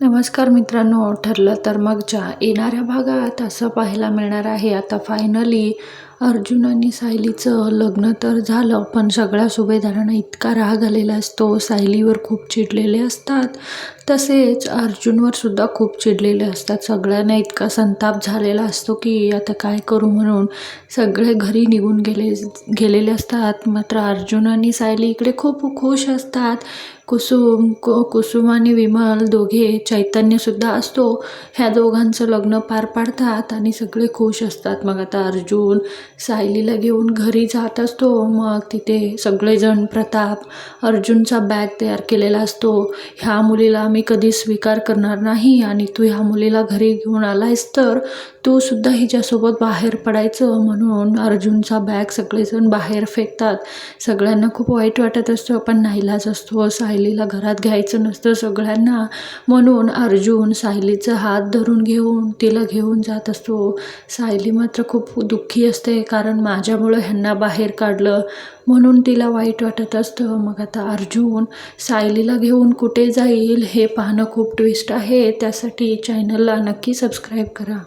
नमस्कार मित्रांनो ठरलं तर मगच्या येणाऱ्या भागात असं पाहायला मिळणार आहे. आता फायनली अर्जुन आणि सायलीचं लग्न तर झालं पण सगळ्या सुभेदारांना इतका राग आलेला असतो. सायलीवर खूप चिडलेले असतात. तसेच अर्जुनवर सुद्धा खूप चिडलेले असतात. सगळ्यांना इतका संताप झालेला असतो की आता काय करू म्हणून. सगळे घरी निघून गेले गेलेले असतात. मात्र अर्जुन आणि सायली इकडे खूप खुश असतात. कुसुम कु कुसुम आणि विमल दोघे चैतन्यसुद्धा असतो. ह्या दोघांचं लग्न पार पाडतात आणि सगळे खुश असतात. मग आता अर्जुन सायलीला घेऊन घरी जात असतो. मग तिथे सगळेजण प्रताप अर्जुनचा बॅग तयार केलेला असतो. ह्या मुलीला मी कधी स्वीकार करणार नाही आणि तू ह्या मुलीला घरी घेऊन आलायस तर तू सुद्धा हिच्यासोबत बाहेर पडायचं म्हणून अर्जुनचा बॅग सगळेजण बाहेर फेकतात. सगळ्यांना खूप वाईट वाटत असतं. पण नाईलाज असतो. सायलीला घरात घ्यायचं नसतं सगळ्यांना म्हणून अर्जुन सायलीचा हात धरून घेऊन तिला घेऊन जात असतो. सायली मात्र खूप दुःखी असते. कारण माझ्यामुळं ह्यांना बाहेर काढलं. म्हणून तिला वाईट वाटत असतं. मग आता अर्जुन सायलीला घेऊन कुठे जाईल हे पाहणं खूप ट्विस्ट आहे. त्यासाठी चॅनलला नक्की सबस्क्राईब करा.